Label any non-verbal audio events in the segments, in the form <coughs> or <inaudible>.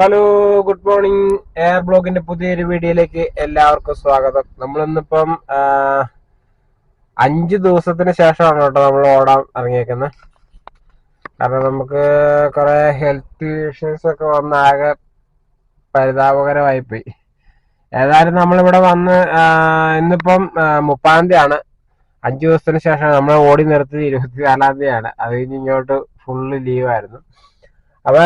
Hello good morning air ബ്ലോഗിന്റെ പുതിയൊരു വീഡിയോയിലേക്ക് എല്ലാവർക്കും സ്വാഗതം. നമ്മളിന്നിപ്പം അഞ്ച് ദിവസത്തിന് ശേഷമാണ് കേട്ടോ നമ്മൾ ഓടാൻ ഇറങ്ങിയേക്കുന്നത്. കാരണം നമുക്ക് കുറെ ഹെൽത്ത് ഇഷ്യൂസ് ഒക്കെ വന്ന് ആകെ പോയി ഏതായാലും നമ്മളിവിടെ വന്ന് ഇന്നിപ്പം മുപ്പതാം മുപ്പാം തീയതിയാണ്. അഞ്ച് ദിവസത്തിന് ശേഷം നമ്മൾ ഓടി നിർത്തി ഇരുപത്തിനാലാം തീയതിയാണ്. അത് കഴിഞ്ഞ് ഇങ്ങോട്ട് ഫുള്ള് ലീവായിരുന്നു അപ്പൊ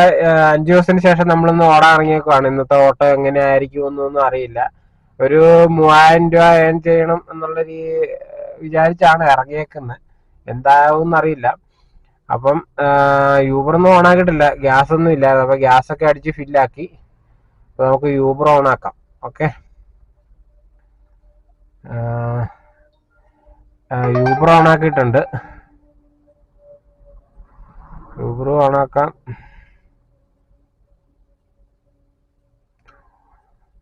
അഞ്ചു ദിവസത്തിന് ശേഷം നമ്മളൊന്ന് ഓടാൻ ഇറങ്ങിയേക്കുവാണ്. ഇന്നത്തെ ഓട്ടം എങ്ങനെയായിരിക്കും എന്നൊന്നും അറിയില്ല. ഒരു മൂവായിരം രൂപ ഏൺ ചെയ്യണം എന്നുള്ള രീതി വിചാരിച്ചാണ് ഇറങ്ങിയേക്കുന്നത്. എന്താവും അറിയില്ല. അപ്പം ഓൺ ആക്കിയിട്ടില്ല ഗ്യാസ് ഒന്നും ഇല്ല അപ്പൊ ഗ്യാസ് ഒക്കെ അടിച്ച് ഫില്ലാക്കി. അപ്പൊ നമുക്ക് യൂബർ ഓൺ ആക്കാം ഓക്കെ യൂബർ ഓൺ ആക്കിയിട്ടുണ്ട് യൂബർ ഓൺ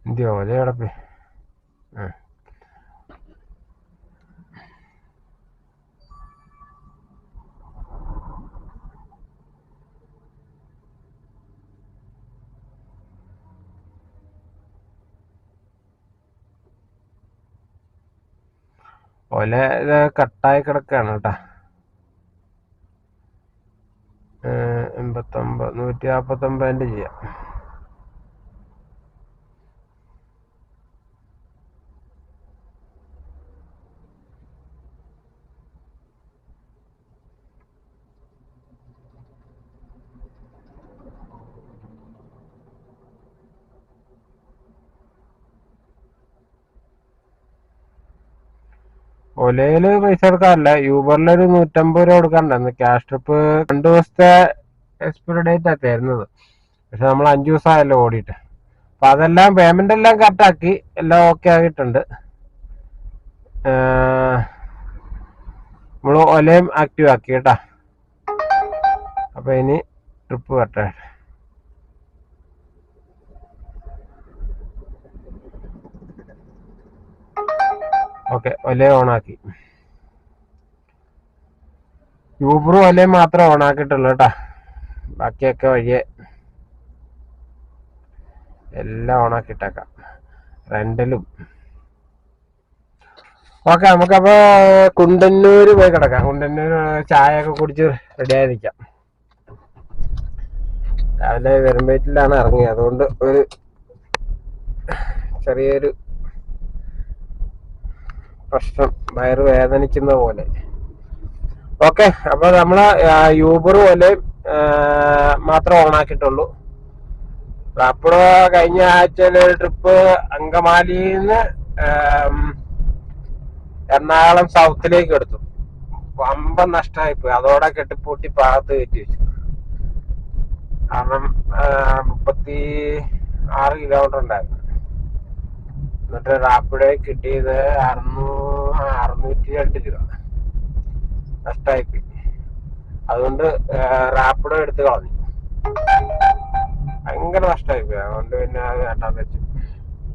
എന്തിയോ ഒരേ കിടപ്പേ ഒല ഇത് കട്ടായി കിടക്കാണ് കേട്ടാ. എൺപത്തൊമ്പത് നൂറ്റി നാപ്പത്തൊമ്പതിന്റെ ചെയ്യാം. ഒലയിൽ പൈസ കൊടുക്കാറില്ല. യൂബറിൽ ഒരു നൂറ്റമ്പത് രൂപ കൊടുക്കാറുണ്ടായിരുന്നു ക്യാഷ് ട്രിപ്പ് രണ്ടു ദിവസത്തെ എക്സ്പയറി ഡേറ്റ് ആ തരുന്നത് പക്ഷെ നമ്മൾ അഞ്ചു ദിവസമായല്ലോ ഓടിയിട്ട്. അപ്പൊ അതെല്ലാം പേയ്മെന്റ് എല്ലാം ആക്കി. എല്ലാം ഓക്കെ ആയിട്ടുണ്ട്. നമ്മൾ ഒലയും ആക്റ്റീവ് ആക്കി കേട്ടാ. അപ്പൊ ഇനി ട്രിപ്പ് വരട്ടെ. ഓക്കെ ഒലേ ഓണാക്കി. യൂബറും ഒലയും മാത്രമേ ഓൺ ആക്കിയിട്ടുള്ളൂ കേട്ടാ. ബാക്കിയൊക്കെ വഴിയെ എല്ലാം ഓൺ ആക്കിയിട്ടേക്കാം റെന്റലും ഓക്കെ നമുക്കപ്പോ കുണ്ടന്നൂര് പോയി കിടക്കാം. കുണ്ടന്നൂര് ചായ ഒക്കെ കുടിച്ച് റെഡി ആയിരിക്കാം രാവിലെ വരുമ്പോഴത്തിലാണ് ഇറങ്ങിയത്. അതുകൊണ്ട് ഒരു ചെറിയൊരു പ്രശ്നം വയറ് വേദനിക്കുന്ന പോലെ. ഓക്കെ അപ്പൊ നമ്മൾ യൂബർ പോലെ മാത്രം ഓൺ ആക്കിയിട്ടുള്ളൂ. റാപ്പിഡോ കഴിഞ്ഞ ആഴ്ചയിലെ ട്രിപ്പ് അങ്കമാലിന്ന് എറണാകുളം സൗത്തിലേക്ക് എടുത്തു. വമ്പൻ നഷ്ടമായിപ്പോയി. അതോടെ കെട്ടിപ്പൂട്ടി പാകത്ത് കയറ്റി വെച്ചു. കാരണം മുപ്പത്തി ആറ് കിലോമീറ്റർ ഉണ്ടായിരുന്നു. എന്നിട്ട് റാപ്പിഡോ കിട്ടിയത് അറുന്നൂ അറുന്നൂറ്റി രണ്ട് രൂപ നഷ്ടമായിപ്പോയി അതുകൊണ്ട് റാപ്പിഡോ എടുത്ത് കളഞ്ഞു. ഭയങ്കര നഷ്ടമായിപ്പോയി അതുകൊണ്ട് പിന്നെ അത് വേണ്ടാന്ന് വെച്ചു.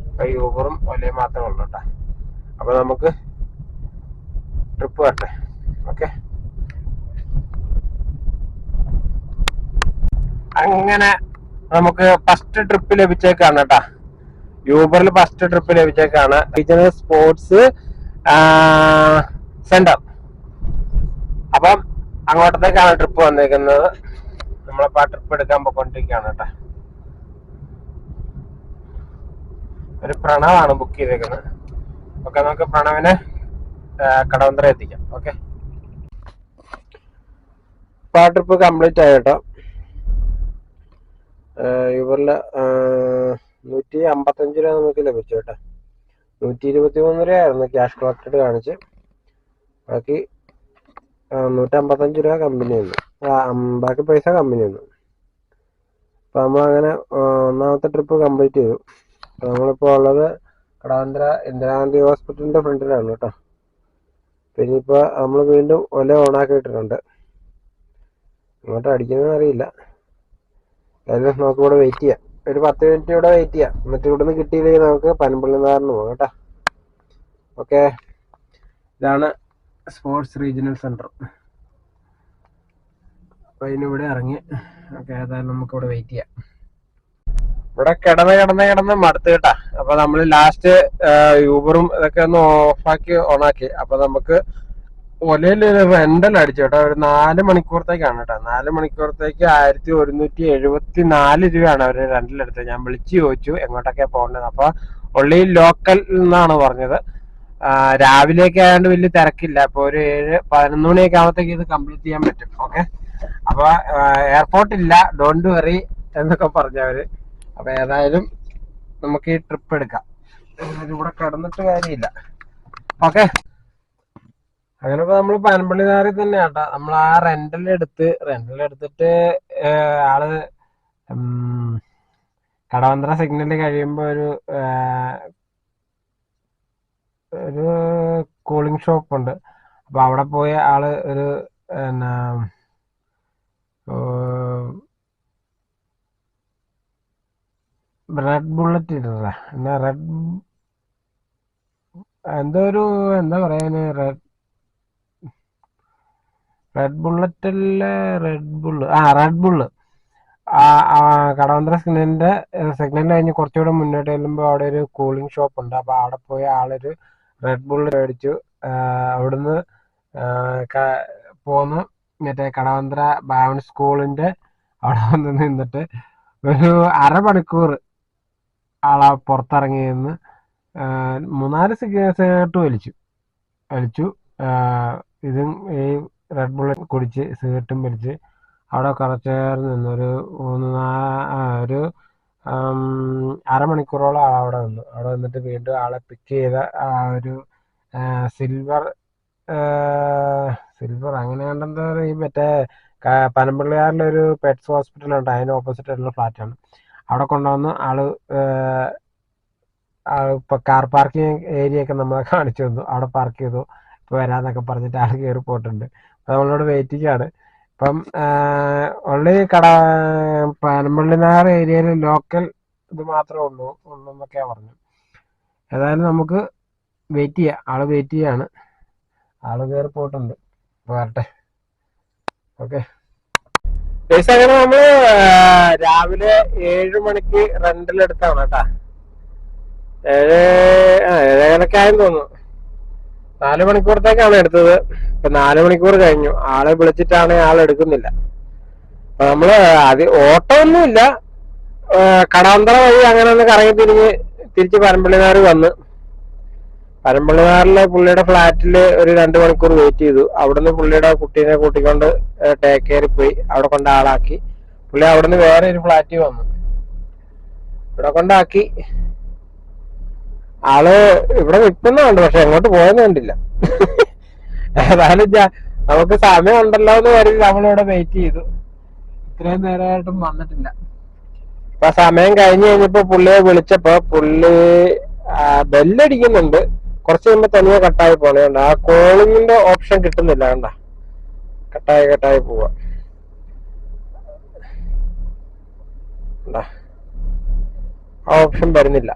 ഇപ്പൊ യൂബറും ഒലയും മാത്രമേ ഉള്ളൂ കേട്ടാ. അപ്പൊ നമുക്ക് ട്രിപ്പ് വരട്ടെ. ഓക്കെ? അങ്ങനെ നമുക്ക് ഫസ്റ്റ് ട്രിപ്പ് ലഭിച്ചേക്കാണ് കേട്ടാ. യൂബറിൽ ഫസ്റ്റ് ട്രിപ്പ് ലഭിച്ചേക്കാണ്. റീജിയണൽ സ്പോർട്സ് സെന്റർ അപ്പം അങ്ങോട്ടത്തേക്കാണ് ട്രിപ്പ് വന്നേക്കുന്നത്. നമ്മളിപ്പോ ആ ട്രിപ്പ് എടുക്കാൻ പോയിക്കൊണ്ടിരിക്കുകയാണ് കേട്ടോ. ഒരു പ്രണവാണ് ബുക്ക് ചെയ്തേക്കുന്നത്. ഓക്കെ നമുക്ക് പ്രണവിനെ കടവന്ത്ര എത്തിക്കാം. ഓക്കെ. ഇപ്പൊ ആ ട്രിപ്പ് കംപ്ലീറ്റ് ആയി കേട്ടോ. ഇവരിൽ നൂറ്റി അമ്പത്തഞ്ച് രൂപ നമുക്ക് ലഭിച്ചു കേട്ടോ. നൂറ്റി ഇരുപത്തി മൂന്ന് രൂപയായിരുന്നു ക്യാഷ് കളക്റ്റഡ് കാണിച്ച്. ബാക്കി ആ, നൂറ്റി അമ്പത്തഞ്ച് രൂപ കമ്പനി വന്നു ബാക്കി പൈസ കമ്പനി വന്നു അപ്പൊ നമ്മളങ്ങനെ ഒന്നാമത്തെ ട്രിപ്പ് കംപ്ലീറ്റ് ചെയ്തു. അപ്പൊ നമ്മളിപ്പോ ഉള്ളത് കടാന്തര ഇന്ദിരാഗാന്ധി ഹോസ്പിറ്റലിന്റെ ഫ്രണ്ടിലാണ് കേട്ടോ. പിന്നെ ഇപ്പൊ നമ്മൾ വീണ്ടും ഒല ഓണാക്കിയിട്ടിട്ടുണ്ട്. ഇങ്ങോട്ട് അടിക്കുന്നതെന്ന് അറിയില്ല. ഏകദേശം നമുക്ക് ഇവിടെ വെയിറ്റ് ചെയ്യാം. ഒരു പത്ത് മിനിറ്റ് ഇവിടെ വെയിറ്റ് ചെയ്യാം. എന്നിട്ട് ഇവിടുന്ന് കിട്ടിയില്ലെങ്കിൽ നമുക്ക് പനമ്പള്ളി നാറിന് പോകാം കേട്ടോ. ഓക്കെ ഇതാണ് സ്പോർട്സ് റീജിയണൽ സെന്റർ അപ്പൊ അതിനിവിടെ ഇറങ്ങി. ഓക്കെ ഏതായാലും നമുക്ക് ഇവിടെ വെയിറ്റ് ചെയ്യാം. ഇവിടെ കിടന്ന് കിടന്ന് കിടന്ന് മടുത്ത് കേട്ടാ. അപ്പൊ നമ്മൾ ലാസ്റ്റ് യൂബറും ഇതൊക്കെ ഒന്ന് ഓഫാക്കി ഓണാക്കി അപ്പൊ നമുക്ക് ഒലയിൽ ഒരു റെന്റൽ അടിച്ചു കേട്ടോ. ഒരു നാല് മണിക്കൂറത്തേക്കാണ് കേട്ടോ. നാല് മണിക്കൂറത്തേക്ക് ആയിരത്തി ഒരുന്നൂറ്റി എഴുപത്തി നാല് രൂപയാണ് അവർ റെന്റൽ എടുത്തത്. ഞാൻ വിളിച്ചു ചോദിച്ചു എങ്ങോട്ടൊക്കെ പോകേണ്ടത് അപ്പൊ ഒള്ളി ലോക്കൽ എന്നാണ് പറഞ്ഞത്. രാവിലേക്ക് ആയതുകൊണ്ട് വലിയ തിരക്കില്ല. അപ്പൊ ഒരു ഏഴ് പതിനൊന്ന് മണിയൊക്കെ ആകുമ്പോഴത്തേക്ക് ഇത് കംപ്ലീറ്റ് ചെയ്യാൻ പറ്റും. ഓക്കെ? അപ്പൊ എയർപോർട്ട് ഇല്ല. ഡോണ്ട് വെറി എന്നൊക്കെ പറഞ്ഞവര് അപ്പൊ ഏതായാലും നമുക്ക് ഈ ട്രിപ്പ് എടുക്കാം. ഇവിടെ കിടന്നിട്ട് കാര്യമില്ല. ഓക്കെ? അങ്ങനെ ഇപ്പൊ നമ്മൾ പനമ്പള്ളിനാറി തന്നെ കേട്ടാ നമ്മൾ ആ എടുത്തിട്ട് ഏഹ്, ആൾ കടവന്ത്ര സിഗ്നൽ കഴിയുമ്പോ ഒരു ഒരു കൂളിംഗ് ഷോപ്പ് ഉണ്ട്. അപ്പൊ അവിടെ പോയി ആൾ ഒരു എന്നാ റെഡ് ബുള്ളറ്റ് ഇട്ടതാ എന്നാ റെഡ് എന്തോ ഒരു എന്താ പറയാന് റെഡ് റെഡ് ബുള്ളറ്റ് അല്ലേ റെഡ് ബുള്ള് ആ റെഡ് ബുള്ള് കടവന്ത്ര സിഗ്നലിന്റെ സിഗ്നൽ കഴിഞ്ഞ് കുറച്ചുകൂടെ മുന്നോട്ട് ചെല്ലുമ്പോൾ അവിടെ ഒരു കൂളിംഗ് ഷോപ്പ് ഉണ്ട്. അപ്പൊ അവിടെ പോയി ആളൊരു റെഡ് ബുള്ള് മേടിച്ചു. അവിടുന്ന് പോന്ന്. മറ്റേ കടവന്ത്ര ബാവൻ സ്കൂളിന്റെ അവിടെ വന്ന് നിന്നിട്ട് ഒരു അരമണിക്കൂർ ആളാ പുറത്തിറങ്ങി നിന്ന് മൂന്നാൽ സിഗരറ്റ് വലിച്ചു. വലിച്ചു. ഇതും ഈ റെഡ് ബുള്ളറ്റ് കുടിച്ച് സിഗരറ്റും വലിച്ച് അവിടെ കുറച്ച് നേരം നിന്നു ഒരു മൂന്ന് ഒരു അരമണിക്കൂറോളം ആൾ അവിടെ നിന്നു. അവിടെ നിന്നിട്ട് വീണ്ടും ആളെ പിക്ക് ചെയ്ത ആ ഒരു സിൽവർ സിൽവർ അങ്ങനെ കണ്ടെന്താ ഈ മറ്റേ പനമ്പിള്ളിയാറിലൊരു പെറ്റ്സ് ഹോസ്പിറ്റൽ ഉണ്ട്. അതിന് ഓപ്പോസിറ്റ് ആയിട്ടുള്ള ഫ്ലാറ്റാണ് അവിടെ കൊണ്ടുവന്ന് ആൾ ഇപ്പൊ കാർ പാർക്കിംഗ് ഏരിയ ഒക്കെ നമ്മളെ കാണിച്ചു തന്നു. അവിടെ പാർക്ക് ചെയ്തു. ഇപ്പൊ വരാന്നൊക്കെ പറഞ്ഞിട്ട് ആൾ കയറി പോയിട്ടുണ്ട്. നമ്മളോട് വെയിറ്റിക്കാണ് ഇപ്പം ഉള്ളി കട പനമ്പള്ളിനാർ ഏരിയയിൽ ലോക്കൽ ഇത് മാത്രമേ ഉള്ളൂ ഉള്ളൂ എന്നൊക്കെയാണ് പറഞ്ഞു ഏതായാലും നമുക്ക് വെയിറ്റ് ചെയ്യാം. ആൾ വെയിറ്റ് ചെയ്യാണ്. ആൾ കയറി പോയിട്ടുണ്ട്. വരട്ടെ. ഓക്കെ. അങ്ങനെ നമ്മൾ രാവിലെ ഏഴ് മണിക്ക് റെന്റിൽ എടുത്താണ് കേട്ടാ. ഏഴ് ആ തോന്നുന്നു. നാല് മണിക്കൂറത്തേക്കാണ് എടുത്തത്. ഇപ്പൊ നാല് മണിക്കൂർ കഴിഞ്ഞു. ആളെ വിളിച്ചിട്ടാണ് ആൾ എടുക്കുന്നില്ല. അപ്പൊ നമ്മൾ അത് ഓട്ടോ ഒന്നുമില്ല ആ, കടാന്തറ വഴി അങ്ങനെ ഒന്ന് കറങ്ങി തിരിഞ്ഞ് തിരിച്ച് പരമ്പള്ളിനാറ് വന്ന്. പരമ്പള്ളിനാറിലെ പുള്ളിയുടെ ഫ്ലാറ്റിൽ ഒരു രണ്ട് മണിക്കൂർ വെയിറ്റ് ചെയ്തു. അവിടുന്ന് പുള്ളിയുടെ കുട്ടീനെ കൂട്ടിക്കൊണ്ട് ടേക്ക് കെയറിൽ പോയി. അവിടെ കൊണ്ട് ആളാക്കി. പുള്ളി അവിടുന്ന് വേറെ ഒരു ഫ്ലാറ്റിൽ വന്നു. ഇവിടെ കൊണ്ടാക്കി. ആൾ ഇവിടെ നിൽക്കുന്നുണ്ട് പക്ഷെ എങ്ങോട്ട് പോയെന്ന് കണ്ടില്ല. ഏതായാലും നമുക്ക് സമയം ഉണ്ടല്ലോ എന്ന് കരുതി നമ്മളിവിടെ വെയിറ്റ് ചെയ്തു. ഇത്രയും നേരമായിട്ടും വന്നിട്ടില്ല. അപ്പൊ സമയം കഴിഞ്ഞ് കഴിഞ്ഞപ്പോ പുള്ളിയെ വിളിച്ചപ്പോ പുള്ളി ബെല്ലടിക്കുന്നുണ്ട്. കുറച്ച് കഴിയുമ്പോ തനിയെ കട്ടായി പോണേണ്ട ആ കോളിങ്ങിന്റെ ഓപ്ഷൻ കിട്ടുന്നില്ല കണ്ട? കട്ടായി കട്ടായി പോവാ? ആ ഓപ്ഷൻ വരുന്നില്ല.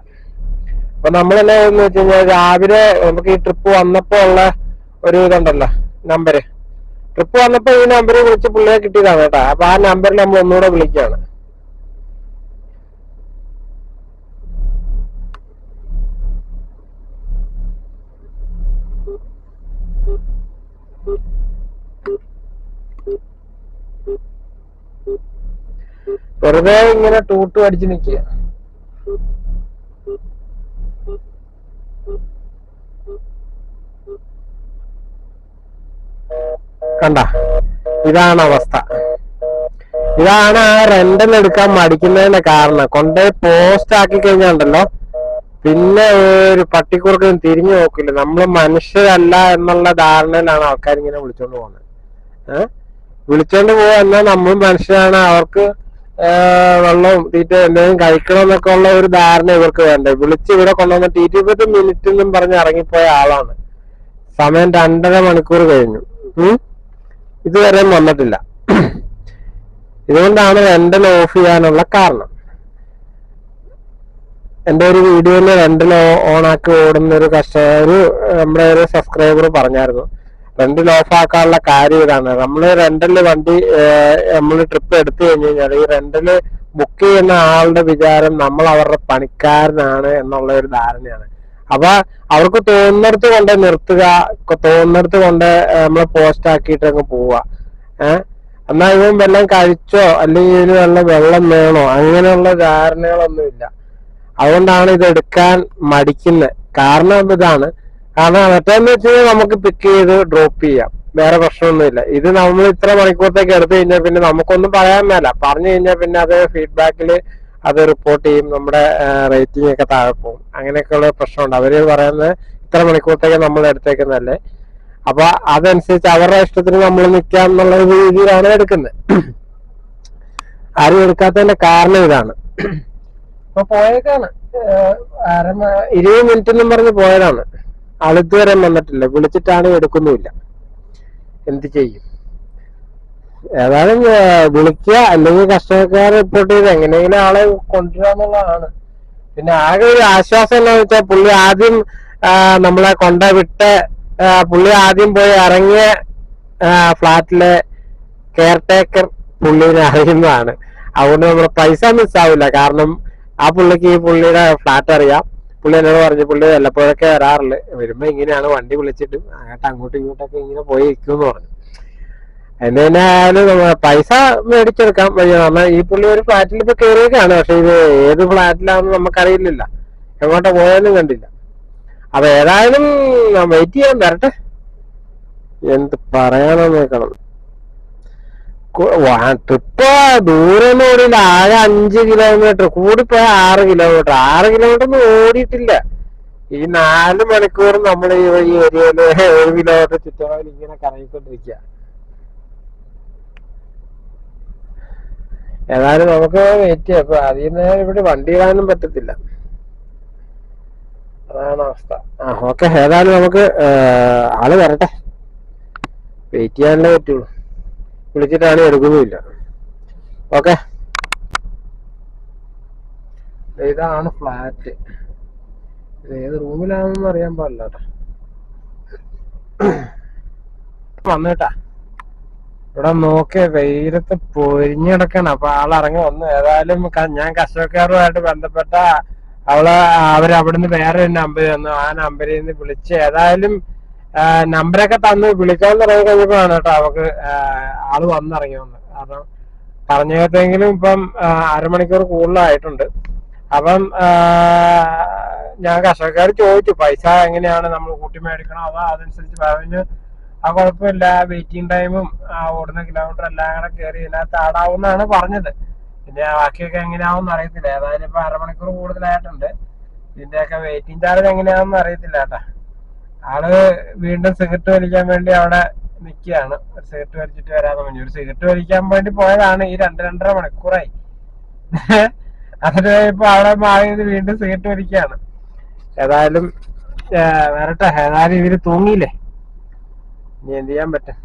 അപ്പൊ നമ്മൾ തന്നെ എന്ന് വെച്ച് കഴിഞ്ഞാൽ രാവിലെ നമുക്ക് ഈ ട്രിപ്പ് വന്നപ്പോ ഉള്ള ഒരു ഇതുണ്ടല്ലോ നമ്പര് ട്രിപ്പ് വന്നപ്പോ ഈ നമ്പർ വിളിച്ച് പുള്ളിയെ കിട്ടിയതാണ് കേട്ടോ. അപ്പൊ ആ നമ്പറിൽ നമ്മൾ ഒന്നുകൂടെ വിളിക്കുകയാണ് വെറുതെ ഇങ്ങനെ ടൂട്ടു അടിച്ച് നിൽക്കുക കണ്ട. ഇതാണ് അവസ്ഥ. ഇതാണ് ആ റെന്റൽ എടുക്കാൻ മടിക്കുന്നതിന്റെ കാരണം. കൊണ്ടുപോയി പോസ്റ്റ് ആക്കി കഴിഞ്ഞാണ്ടല്ലോ പിന്നെ ഒരു പട്ടിക്കുറുക്കും തിരിഞ്ഞു നോക്കില്ല. നമ്മൾ മനുഷ്യരല്ല എന്നുള്ള ധാരണയിലാണ് ആൾക്കാർ ഇങ്ങനെ വിളിച്ചോണ്ട് പോകുന്നത്. ഏഹ് വിളിച്ചോണ്ട് പോവാ എന്നാൽ മനുഷ്യരാണ്. അവർക്ക് വെള്ളവും തീറ്റ എന്തെങ്കിലും കഴിക്കണം എന്നൊക്കെ ഉള്ള ഒരു ധാരണ ഇവർക്ക് വേണ്ടേ? വിളിച്ച് ഇവിടെ കൊണ്ടുവന്നിട്ട് ഇരുപത് മിനിറ്റ് എന്നും പറഞ്ഞ് ഇറങ്ങിപ്പോയ ആളാണ്. സമയം രണ്ടര മണിക്കൂർ കഴിഞ്ഞു. ഉം? ഇതുവരെയും വന്നിട്ടില്ല. ഇതുകൊണ്ടാണ് റെന്റൽ ഓഫ് ചെയ്യാനുള്ള കാരണം. എന്റെ ഒരു വീഡിയോയിൽ രണ്ടിൽ ആക്കി ഓടുന്ന ഒരു കർഷക ഒരു നമ്മുടെ ഒരു സബ്സ്ക്രൈബർ പറഞ്ഞായിരുന്നു. റെന്റിൽ ഓഫ് ആക്കാനുള്ള കാര്യം ഇതാണ്. നമ്മൾ രണ്ടിൽ വണ്ടി നമ്മൾ ട്രിപ്പ് എടുത്തു കഴിഞ്ഞു കഴിഞ്ഞാൽ ഈ റെന്റൽ ബുക്ക് ചെയ്യുന്ന ആളുടെ വിചാരം നമ്മൾ അവരുടെ പണിക്കാരനാണ് എന്നുള്ള ഒരു ധാരണയാണ്. അപ്പൊ അവർക്ക് തോന്നുന്നിടത്ത് കൊണ്ട് നിർത്തുക തോന്നുന്നിടത്ത് കൊണ്ട് നമ്മളെ പോസ്റ്റ് ആക്കിയിട്ട് അങ്ങ് പോവുക. ഏഹ് എന്നാ ഇവൻ വെള്ളം കഴിച്ചോ അല്ലെങ്കിൽ ഇതിന് വെള്ളം വെള്ളം വേണോ അങ്ങനെയുള്ള ധാരണകളൊന്നുമില്ല അതുകൊണ്ടാണ് ഇത് എടുക്കാൻ മടിക്കുന്നത് കാരണം ഇതാണ്. കാരണം മറ്റേന്ന് വെച്ച് കഴിഞ്ഞാൽ നമുക്ക് പിക്ക് ചെയ്ത് ഡ്രോപ്പ് ചെയ്യാം. വേറെ പ്രശ്നമൊന്നുമില്ല. ഇത് നമ്മൾ ഇത്ര മണിക്കൂറത്തേക്ക് എടുത്തു കഴിഞ്ഞാൽ പിന്നെ നമുക്കൊന്നും പറയാൻ മേല. പറഞ്ഞു കഴിഞ്ഞാൽ പിന്നെ അത് ഫീഡ്ബാക്കിൽ അത് റിപ്പോർട്ട് ചെയ്യും നമ്മുടെ റേറ്റിംഗ് ഒക്കെ താഴെ പോകും. അങ്ങനെയൊക്കെയുള്ള പ്രശ്നമുണ്ട്. അവർ പറയുന്നത് ഇത്ര മണിക്കൂറത്തേക്ക് നമ്മൾ എടുത്തേക്കുന്നതല്ലേ. അപ്പൊ അതനുസരിച്ച് അവരുടെ ഇഷ്ടത്തിന് നമ്മൾ നിൽക്കാം എന്നുള്ള രീതിയിലാണ് എടുക്കുന്നത്. ആരും എടുക്കാത്തതിന്റെ കാരണം ഇതാണ്. ഇപ്പൊ പോയേക്കാണ്. ഇരുപത് മിനിറ്റ് എന്നും പറഞ്ഞ് പോയതാണ്. ആളിതുവരെ വന്നിട്ടില്ല. വിളിച്ചിട്ടാണ് എടുക്കുന്നുമില്ല. എന്ത് ചെയ്യും? ഏതായാലും വിളിക്കുക. അല്ലെങ്കിൽ കസ്റ്റമർക്കാർ റിപ്പോർട്ട് ചെയ്ത് എങ്ങനെയെങ്കിലും ആളെ കൊണ്ടുവരാന്നുള്ളതാണ് പിന്നെ ആകെ ഒരു ആശ്വാസം എന്താണെന്ന് വെച്ചാൽ പുള്ളി ആദ്യം നമ്മളെ കൊണ്ട വിട്ട് പുള്ളി ആദ്യം പോയി ഇറങ്ങിയ ഫ്ളാറ്റിലെ കെയർ ടേക്കർ പുള്ളിനെ അറിയുന്നതാണ്. അതുകൊണ്ട് നമ്മുടെ പൈസ മിസ്സാവില്ല കാരണം ആ പുള്ളിക്ക് ഈ പുള്ളിയുടെ ഫ്ലാറ്റ് അറിയാം. പുള്ളി എന്നോട് പറഞ്ഞു പുള്ളി വല്ലപ്പോഴൊക്കെ വരാറില്ല വരുമ്പോ ഇങ്ങനെയാണ് വണ്ടി വിളിച്ചിട്ട് അങ്ങോട്ട് ഇങ്ങോട്ടൊക്കെ ഇങ്ങനെ പോയി ഇരിക്കുമെന്ന് പറഞ്ഞു. അതിന് തന്നെ ആയാലും പൈസ മേടിച്ചെടുക്കാൻ വയ്യ കാരണം ഈ പുള്ളി ഒരു ഫ്ലാറ്റിൽ ഇപ്പൊ കയറിയൊക്കെയാണ് പക്ഷെ ഇത് ഏത് ഫ്ലാറ്റിലാണെന്ന് നമുക്കറിയില്ലല്ല. എങ്ങോട്ടാ പോയാലും കണ്ടില്ല. അപ്പൊ ഏതായാലും വെയിറ്റ് ചെയ്യാൻ വരട്ടെ. എന്ത് പറയാനെന്ന് നോക്കണം. ട്രിപ്പ് ദൂരം ഓടിയില്ല. ആകെ അഞ്ച് കിലോമീറ്റർ കൂടിപ്പോയ ആറ് കിലോമീറ്റർ ആറ് കിലോമീറ്റർ ഒന്നും ഓടിയിട്ടില്ല. ഈ നാല് മണിക്കൂർ നമ്മൾ ഈ ഏരിയയിൽ ഒരു കിലോമീറ്റർ ചുറ്റളവിൽ ഇങ്ങനെ കറങ്ങിക്കൊണ്ടിരിക്കുക ഏതായാലും നമുക്ക് വെയിറ്റ് ചെയ്യാം. അപ്പൊ അതിൽ നിന്ന് ഇവിടെ വണ്ടി ഇടാനും പറ്റത്തില്ല. അതാണ് അവസ്ഥ. ആ ഓക്കെ. ഏതായാലും നമുക്ക് ആൾ വരട്ടെ. വെയിറ്റ് ചെയ്യാനല്ലേ പറ്റുള്ളൂ. വിളിച്ചിട്ടാണ് എടുക്കുന്നുമില്ല ഓക്കെ. ഇതാണ് ഫ്ലാറ്റ്. ഇത് ഏത് റൂമിലാണെന്ന് അറിയാൻ പാടില്ല കേട്ടോ <coughs> വന്നേട്ടാ. ഇവിടെ നോക്കിയ വെയിലത്ത് പൊരിഞ്ഞിടക്കണം അപ്പൊ ആളിറങ്ങി വന്നു. ഏതായാലും ഞാൻ കസ്റ്റമർക്കാരുമായിട്ട് ബന്ധപ്പെട്ട അവൾ അവർ അവിടുന്ന് വേറെ ഒരു നമ്പർ തന്നു. ആ നമ്പറിൽ നിന്ന് വിളിച്ച് ഏതായാലും നമ്പറൊക്കെ തന്നു. വിളിക്കാൻ തുടങ്ങി കഴിഞ്ഞപ്പോഴാണ് കേട്ടോ അവക്ക് ആൾ വന്നിറങ്ങി വന്ന്. കാരണം പറഞ്ഞേക്കെങ്കിലും ഇപ്പം അരമണിക്കൂർ കൂടുതലായിട്ടുണ്ട്. അപ്പം ഞാൻ കർഷകക്കാർ ചോദിച്ചു പൈസ എങ്ങനെയാണ് നമ്മൾ കൂട്ടി മേടിക്കണോ അതോ അതനുസരിച്ച് പറഞ്ഞു ആ കുഴപ്പമില്ല. വെയിറ്റിംഗ് ടൈമും ആ ഓടുന്ന കിലോമീറ്റർ എല്ലാം കൂടെ കയറി ഇതിനകത്ത് ആടാവുന്നാണ് പറഞ്ഞത്. പിന്നെ ബാക്കിയൊക്കെ എങ്ങനെയാവും അറിയത്തില്ല. ഏതായാലും ഇപ്പൊ അരമണിക്കൂർ കൂടുതലായിട്ടുണ്ട്. ഇതിന്റെയൊക്കെ വെയിറ്റിംഗ് ചാർജ് എങ്ങനെയാണെന്ന് അറിയത്തില്ല കേട്ടാ. ആൾ വീണ്ടും സിഗരറ്റ് വലിക്കാൻ വേണ്ടി അവിടെ നിൽക്കുകയാണ് ഒരു സിഗരറ്റ് വലിച്ചിട്ട് വരാതെ പറഞ്ഞു. ഒരു സിഗരറ്റ് വലിക്കാൻ വേണ്ടി പോയതാണ് ഈ രണ്ട് രണ്ടര മണിക്കൂറായി. <laughs> അതിന് ഇപ്പൊ അവിടെ മാറിയത് വീണ്ടും സിഗരറ്റ് വലിക്കുകയാണ് ഏതായാലും വരട്ടെ. ഏതായാലും ഇവർ തൂങ്ങിയില്ലേ? ഇനി എന്ത് ചെയ്യാൻ പറ്റും?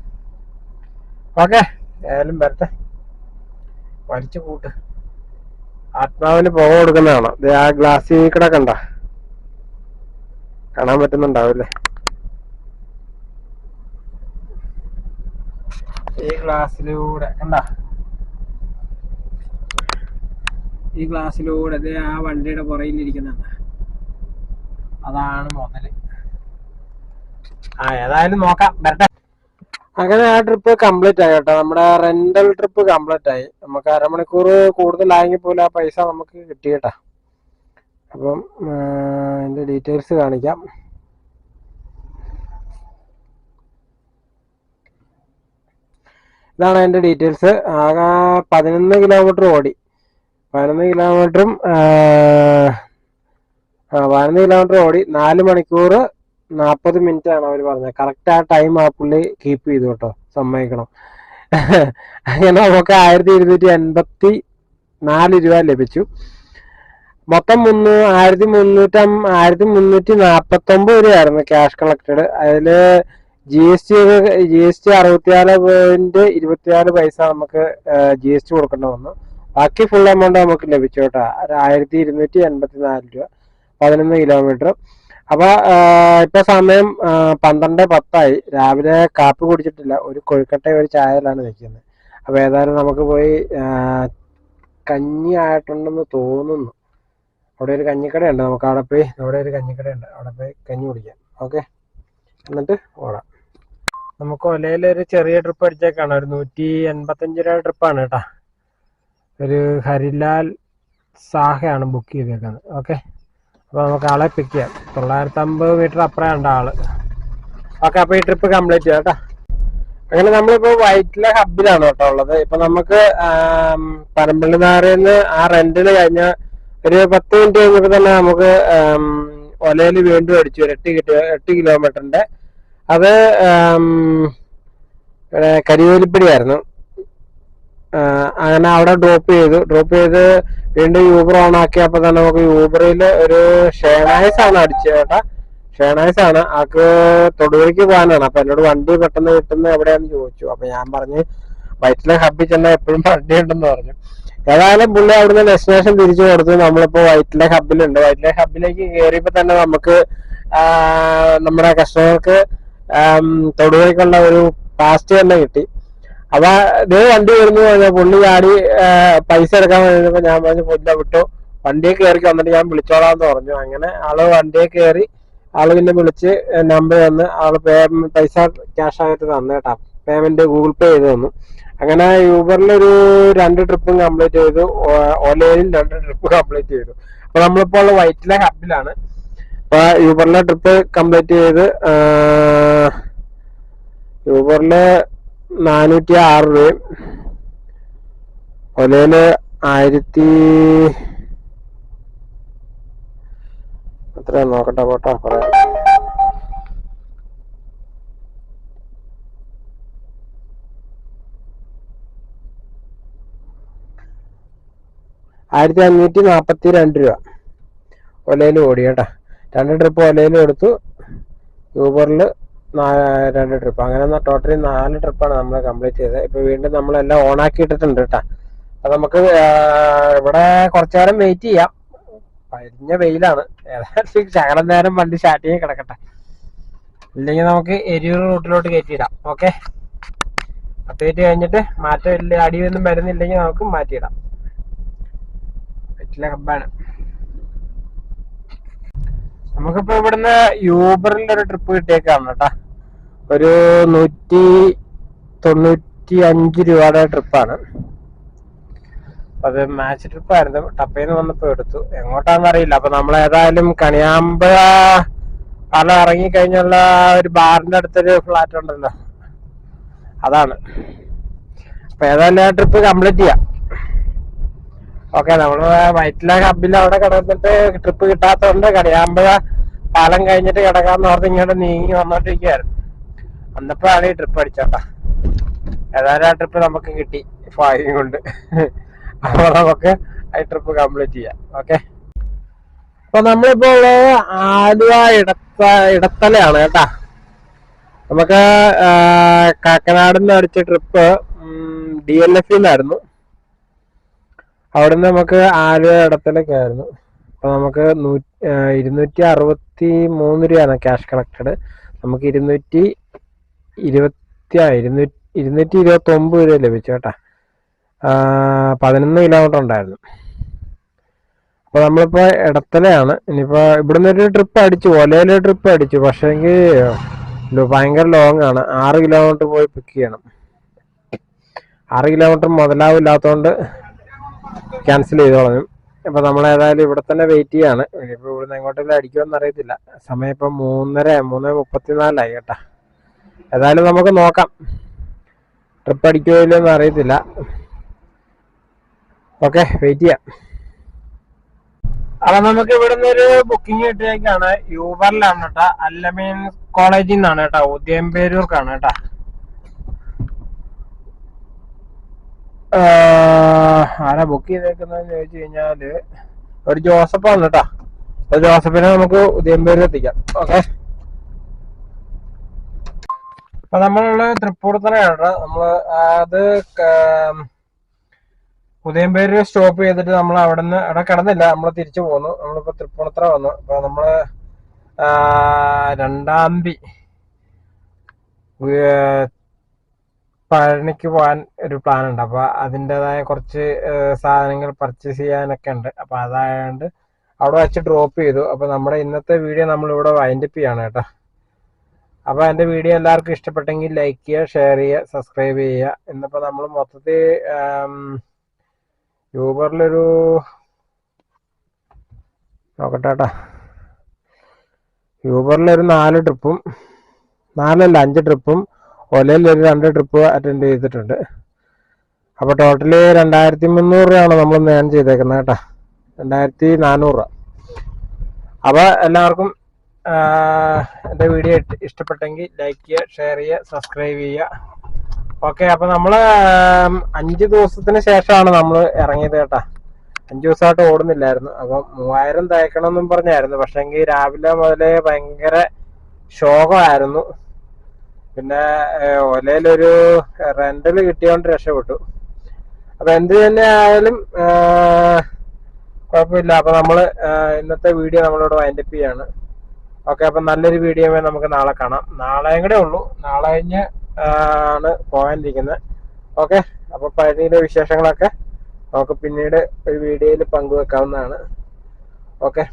ഓക്കെ ഏതായാലും വരട്ടെ. വലിച്ചു കൂട്ട്. ആത്മാവിന് പുക കൊടുക്കുന്നതാണ്? ഇത് ആ ഗ്ലാസ് കൂടെ കണ്ട? കാണാൻ പറ്റുന്നുണ്ടാവില്ലേ? ഈ ഗ്ലാസ്സിലൂടെ കണ്ട? ഈ ഗ്ലാസ്സിലൂടെ ദേ ആ വണ്ടിയുടെ പുറകിലിരിക്കുന്നുണ്ട് അതാണ് മുതൽ. ഏതായാലും നോക്കാം. വരട്ടെ. അങ്ങനെ ആ ട്രിപ്പ് കംപ്ലീറ്റ് ആയി കേട്ടോ. നമ്മുടെ റെന്റൽ ട്രിപ്പ് കംപ്ലീറ്റ് ആയി. നമുക്ക് അരമണിക്കൂർ കൂടുതലായെങ്കിൽ പോലും ആ പൈസ നമുക്ക് കിട്ടി കേട്ടോ. അപ്പം അതിന്റെ ഡീറ്റെയിൽസ് കാണിക്കാം. ഇതാണ് അതിന്റെ ഡീറ്റെയിൽസ് ആകെ പതിനൊന്ന് കിലോമീറ്റർ ഓടി. പതിനൊന്ന് കിലോമീറ്ററും പതിനൊന്ന് കിലോമീറ്റർ ഓടി. നാല് മണിക്കൂർ നാൽപ്പത് മിനിറ്റ് ആണ് അവർ പറഞ്ഞത്. കറക്റ്റ് ആ ടൈം ആ പുള്ളി കീപ്പ് ചെയ്തു കേട്ടോ. സമ്മതിക്കണം. അങ്ങനെ നമുക്ക് ആയിരത്തി ഇരുന്നൂറ്റി എൺപത്തി നാല് രൂപ ലഭിച്ചു. മൊത്തം മുന്നൂ ആയിരത്തി മുന്നൂറ്റി ആയിരത്തി മുന്നൂറ്റി നാപ്പത്തി ഒമ്പത് രൂപയായിരുന്നു ക്യാഷ് കളക്റ്റഡ് അതിൽ G S T G S T അറുപത്തിനാല് പോയിന്റ് ഇരുപത്തിനാല് പൈസ നമുക്ക് ജി എസ് ടി കൊടുക്കേണ്ടി വന്നു. ബാക്കി ഫുൾ എമൗണ്ട് നമുക്ക് ലഭിച്ചു കേട്ടോ. ആയിരത്തി ഇരുന്നൂറ്റി എൺപത്തി നാല് രൂപ. പതിനൊന്ന് കിലോമീറ്റർ അപ്പൊ ഇപ്പൊ സമയം പന്ത്രണ്ട് പത്തായി. രാവിലെ കാപ്പി കുടിച്ചിട്ടില്ല. ഒരു കൊഴുക്കട്ട ഒരു ചായയിലാണ് നിൽക്കുന്നത്. അപ്പൊ ഏതായാലും നമുക്ക് പോയി കഞ്ഞി ആയിട്ടുണ്ടെന്ന് തോന്നുന്നു. അവിടെ ഒരു കഞ്ഞിക്കടയുണ്ട്. നമുക്ക് അവിടെ പോയി അവിടെ ഒരു കഞ്ഞിക്കടയുണ്ട്. അവിടെ പോയി കഞ്ഞി കുടിക്കാം. ഓക്കെ? എന്നിട്ട് ഓടാം. നമുക്ക് ഒലയിൽ ഒരു ചെറിയ ട്രിപ്പ് അടിച്ചേക്കാണ്. ഒരു നൂറ്റി എൺപത്തഞ്ച് രൂപ ട്രിപ്പാണ് കേട്ടാ. ഒരു ഹരിലാൽ സാഹയാണ് ബുക്ക് ചെയ്തേക്കുന്നത്. ഓക്കെ? അപ്പോൾ നമുക്ക് ആളെ പിക്ക് ചെയ്യാം. തൊള്ളായിരത്തി അമ്പത് മീറ്റർ അപ്പുറമുണ്ട് ആൾ. ഓക്കെ അപ്പോൾ ഈ ട്രിപ്പ് കംപ്ലീറ്റ് ചെയ്യാം കേട്ടോ. അങ്ങനെ നമ്മളിപ്പോ വൈറ്റിലെ ഹബിലാണ് കേട്ടോ ഉള്ളത്. ഇപ്പൊ നമുക്ക് പരമ്പള്ളി നാറിന്ന് ആ റെന്റിന് കഴിഞ്ഞ ഒരു പത്ത് മിനിറ്റ് കഴിഞ്ഞപ്പോ തന്നെ നമുക്ക് ഒലയിൽ വീണ്ടും അടിച്ചു. എട്ട് കിലോ എട്ട് കിലോമീറ്ററിന്റെ അത് കരിവേലിപ്പടിയായിരുന്നു അങ്ങനെ അവിടെ ഡ്രോപ്പ് ചെയ്തു. ഡ്രോപ്പ് ചെയ്ത് വീണ്ടും യൂബർ ഓൺ ആക്കിയപ്പോ തന്നെ നമുക്ക് യൂബറിൽ ഒരു ഷേണായസ് ആണ് അടിച്ചത് കേട്ടാ. ഷേണായസ് ആണ്. ആക്ക് തൊടുപുഴയ്ക്ക് പോകാനാണ്. അപ്പൊ എന്നോട് വണ്ടി പെട്ടെന്ന് കിട്ടുന്ന എവിടെയാന്ന് ചോദിച്ചു. അപ്പൊ ഞാൻ പറഞ്ഞു വൈറ്റിലെ ഹബ്ബിൽ ചെന്നാൽ എപ്പോഴും വണ്ടി ഉണ്ടെന്ന് പറഞ്ഞു. ഏതായാലും പുള്ളി അവിടുന്ന് ഡെസ്റ്റിനേഷൻ തിരിച്ചു കൊടുത്തു. നമ്മളിപ്പോ വൈറ്റിലെ ഹബിലുണ്ട് വൈറ്റിലെ ഹബിലേക്ക് കയറിയപ്പോ തന്നെ നമുക്ക് നമ്മുടെ കസ്റ്റമർക്ക് തൊടുപുഴയ്ക്കുള്ള ഒരു പാസ്റ്റ് തന്നെ കിട്ടി. അപ്പൊ ദേ വണ്ടി വരുന്നു പറഞ്ഞ പുള്ളി ചാടി പൈസ എടുക്കാൻ വേണ്ടിയപ്പോ ഞാൻ പറഞ്ഞു പുല്ല വിട്ടു. വണ്ടിയെ കയറി വന്നിട്ട് ഞാൻ വിളിച്ചോളാന്ന് പറഞ്ഞു. അങ്ങനെ ആൾ വണ്ടിയെ കയറി ആൾ പിന്നെ വിളിച്ച് നമ്പർ തന്ന്. ആൾ പേ പൈസ ക്യാഷ് ആയിട്ട് തന്നു കേട്ടാ. പേയ്മെന്റ് ഗൂഗിൾ പേ ചെയ്ത് തന്നു. അങ്ങനെ യൂബറിൽ ഒരു രണ്ട് ട്രിപ്പും കംപ്ലീറ്റ് ചെയ്തു. ഓലയിൽ രണ്ട് ട്രിപ്പ് കംപ്ലീറ്റ് ചെയ്തു. അപ്പൊ നമ്മളിപ്പോൾ വൈറ്റിലെ ഹബിലാണ് അപ്പൊ യൂബറിലെ ട്രിപ്പ് കംപ്ലീറ്റ് ചെയ്ത് യൂബറിൽ നാനൂറ്റി ആറ് രൂപയും. ഒലയിൽ ആയിരത്തി എത്ര നോക്കട്ടെ പോട്ടോ പറയാം. ആയിരത്തി അഞ്ഞൂറ്റി നാപ്പത്തി രണ്ട് രൂപ. ഒലയിൽ ഓടി കേട്ടോ. രണ്ട് ട്രിപ്പ് ഒലയിൽ എടുത്തു യൂബറിൽ രണ്ട് ട്രിപ്പ് അങ്ങനെ ടോട്ടലി നാല് ട്രിപ്പാണ് നമ്മൾ കംപ്ലീറ്റ് ചെയ്തത്. ഇപ്പൊ വീണ്ടും നമ്മളെല്ലാം ഓൺ ഇട്ടിട്ടുണ്ട് കേട്ടാ അപ്പൊ നമുക്ക് ഇവിടെ കുറച്ചു നേരം വെയിറ്റ് ചെയ്യാം. കഴിഞ്ഞ വെയിലാണ്. ഏതായാലും ശകലം നേരം വണ്ടി സ്റ്റാർട്ട് ചെയ്യാൻ കിടക്കട്ടെ. ഇല്ലെങ്കിൽ നമുക്ക് എരിയൂർ റൂട്ടിലോട്ട് കയറ്റിയിടാം. ഓക്കെ അപ്ഡേറ്റ് കഴിഞ്ഞിട്ട് മാറ്റം അടിയൊന്നും വരുന്നില്ലെങ്കിൽ നമുക്ക് മാറ്റിയിടാം. പറ്റില്ല ഹബ്ബാണ് നമുക്കിപ്പോ ഇവിടുന്ന് യൂബറിൽ ഒരു ട്രിപ്പ് കിട്ടിയേക്കാണ് കേട്ടാ ഒരു നൂറ്റി തൊണ്ണൂറ്റി അഞ്ച് രൂപയുടെ ട്രിപ്പാണ്. അത് മാച്ച് ട്രിപ്പായിരുന്നു ടപ്പേന്ന് വന്നപ്പോ എടുത്തു. എങ്ങോട്ടാന്ന് അറിയില്ല. അപ്പൊ നമ്മൾ ഏതായാലും കണിയാമ്പ ഇറങ്ങി കഴിഞ്ഞുള്ള ഒരു ബാറിന്റെ അടുത്തൊരു ഫ്ലാറ്റ് ഉണ്ടല്ലോ. അതാണ്. അപ്പൊ ഏതായാലും ട്രിപ്പ് കംപ്ലീറ്റ് ചെയ്യാം. ഓക്കെ നമ്മൾ വൈറ്റില ഹബിൽ അവിടെ കിടന്നിട്ട് ട്രിപ്പ് കിട്ടാത്തതുകൊണ്ട് കണിയാമ്പഴ പാലം കഴിഞ്ഞിട്ട് കിടക്കാന്ന് പറഞ്ഞ് ഇങ്ങോട്ട് നീങ്ങി വന്നോണ്ടിരിക്കുകയായിരുന്നു വന്നപ്പോഴാണ് ഈ ട്രിപ്പ് അടിച്ചോട്ടാ. ഏതായാലും ആ ട്രിപ്പ് നമുക്ക് കിട്ടി ഫായും കൊണ്ട്. അപ്പൊ നമുക്ക് ആ ട്രിപ്പ് കംപ്ലീറ്റ് ചെയ്യാം ഓക്കെ അപ്പൊ നമ്മളിപ്പോ ഉള്ളത് ആലുവ ഇടത്ത ഇടത്തലയാണ് കേട്ടാ. നമുക്ക് കാക്കനാട് നിന്ന് അടിച്ച ട്രിപ്പ് ഡി എൽ എഫിന്നായിരുന്നു അവിടുന്ന് നമുക്ക് ആലുവ ഇടത്തലേക്കായിരുന്നു അപ്പൊ നമുക്ക് നൂ- ഇരുന്നൂറ്റി അറുപത്തി മൂന്ന് രൂപയാണ് ക്യാഷ് കളക്റ്റഡ് നമുക്ക് ഇരുന്നൂറ്റി ഇരുപത്തി ഇരുന്നൂറ്റി ഇരുന്നൂറ്റി ഇരുപത്തി ഒമ്പത് രൂപ ലഭിച്ചു കേട്ടാ. പതിനൊന്ന് കിലോമീറ്റർ ഉണ്ടായിരുന്നു. അപ്പൊ നമ്മളിപ്പോ ഇടത്തലയാണ് ഇനിയിപ്പോ ഇവിടുന്ന് ഒരു ട്രിപ്പ് അടിച്ചു ഒലയിലെ ട്രിപ്പ് അടിച്ചു. പക്ഷേങ്കിൽ ഭയങ്കര ലോങ് ആണ്. ആറ് കിലോമീറ്റർ പോയി പിക്ക് ചെയ്യണം. ആറ് കിലോമീറ്റർ മുതലാവില്ലാത്തതുകൊണ്ട് ക്യാൻസൽ ചെയ്ത് കളഞ്ഞു അപ്പൊ നമ്മൾ ഏതായാലും ഇവിടെ തന്നെ വെയിറ്റ് ചെയ്യാണ്. ഇനിയിപ്പോ ഇവിടുന്ന് എങ്ങോട്ടെങ്കിലും അടിക്കുമെന്ന് അറിയത്തില്ല സമയം ഇപ്പൊ മൂന്നര മൂന്ന് മുപ്പത്തിനാലായി കേട്ടാ. ഏതായാലും നമുക്ക് നോക്കാം. ട്രിപ്പ് അടിക്കുമോ ഇല്ലെന്ന് അറിയത്തില്ല. ഓക്കെ വെയിറ്റ് ചെയ്യാം. അപ്പൊ നമുക്ക് ഇവിടുന്ന് ഒരു ബുക്കിംഗ് കിട്ടിയേക്കാണ്. യൂബറിലാണ് കേട്ടാ. അല്ലമീൻ കോളേജിൽ നിന്നാണ് കേട്ടാ. ഉദയംപേരൂർക്കാണ് കേട്ടാ. ആരാ ബുക്ക് ചെയ്തേക്കുന്നതെന്ന് ചോദിച്ചു കഴിഞ്ഞാൽ ഒരു ജോസഫാണ് കേട്ടാ. ജോസഫിനെ നമുക്ക് ഉദയംപേരൂർ എത്തിക്കാം. ഓക്കെ അപ്പൊ നമ്മളുള്ള തൃപ്പൂർ കേട്ടോ. നമ്മൾ അത് ഉദയംപേര് സ്റ്റോപ്പ് ചെയ്തിട്ട് നമ്മൾ അവിടെ നിന്ന് അവിടെ കിടന്നില്ല. നമ്മൾ തിരിച്ചു പോന്നു. നമ്മളിപ്പോ തൃപ്പൂണിത്തറ വന്നു. അപ്പൊ നമ്മൾ രണ്ടാം തീയതി പഴനിക്ക് പോകാൻ ഒരു പ്ലാൻ ഉണ്ട് അപ്പൊ അതിന്റെതായ കുറച്ച് സാധനങ്ങൾ പർച്ചേസ് ചെയ്യാനൊക്കെ ഉണ്ട്. അപ്പൊ അതായത് അവിടെ വെച്ച് ഡ്രോപ്പ് ചെയ്തു. അപ്പൊ നമ്മുടെ ഇന്നത്തെ വീഡിയോ നമ്മളിവിടെ വൈൻഡപ്പ് ചെയ്യാണ് കേട്ടോ. അപ്പൊ എന്റെ വീഡിയോ എല്ലാവർക്കും ഇഷ്ടപ്പെട്ടെങ്കിൽ ലൈക്ക് ചെയ്യുക ഷെയർ ചെയ്യുക സബ്സ്ക്രൈബ് ചെയ്യുക. ഇന്നിപ്പോൾ നമ്മൾ മൊത്തത്തിൽ യൂബറിലൊരു നോക്കട്ടെ കേട്ടോ യൂബറിലൊരു നാല് ട്രിപ്പും നാലല്ല അഞ്ച് ട്രിപ്പും ഒലയിൽ ഒരു രണ്ട് ട്രിപ്പ് അറ്റൻഡ് ചെയ്തിട്ടുണ്ട്. അപ്പോൾ ടോട്ടൽ രണ്ടായിരത്തി മുന്നൂറ് രൂപയാണ് നമ്മൾ നേൺ ചെയ്തേക്കുന്നത് കേട്ടോ. രണ്ടായിരത്തി നാനൂറ് രൂപ. അപ്പോൾ എല്ലാവർക്കും എന്റെ വീഡിയോ ഇഷ്ടപ്പെട്ടെങ്കിൽ ലൈക്ക് ചെയ്യുക ഷെയർ ചെയ്യുക സബ്സ്ക്രൈബ് ചെയ്യുക. ഓക്കെ അപ്പം നമ്മൾ അഞ്ച് ദിവസത്തിന് ശേഷമാണ് നമ്മൾ ഇറങ്ങിയത് കേട്ടോ. അഞ്ച് ദിവസമായിട്ട് ഓടുന്നില്ലായിരുന്നു. അപ്പം മൂവായിരം തയ്ക്കണമെന്നും പറഞ്ഞായിരുന്നു. പക്ഷേങ്കിൽ രാവിലെ മുതലേ ഭയങ്കര ശോകമായിരുന്നു. പിന്നെ ഒലയിലൊരു റെന്റൽ കിട്ടിയോണ്ട് രക്ഷപ്പെട്ടു. അപ്പൊ എന്ത് തന്നെ ആയാലും കുഴപ്പമില്ല. അപ്പൊ നമ്മൾ ഇന്നത്തെ വീഡിയോ നമ്മളിവിടെ വൈൻഡപ്പ് ചെയ്യാണ്. ഓക്കെ അപ്പൊ നല്ലൊരു വീഡിയോ നമുക്ക് നാളെ കാണാം. നാളെയും കൂടെ ഉള്ളൂ. നാളെ കഴിഞ്ഞ് ആണ് പോകാനിരിക്കുന്നത് ഓക്കെ അപ്പൊ പഴനിയിലെ വിശേഷങ്ങളൊക്കെ നമുക്ക് പിന്നീട് ഒരു വീഡിയോയിൽ പങ്കുവെക്കാവുന്നതാണ്. ഓക്കെ.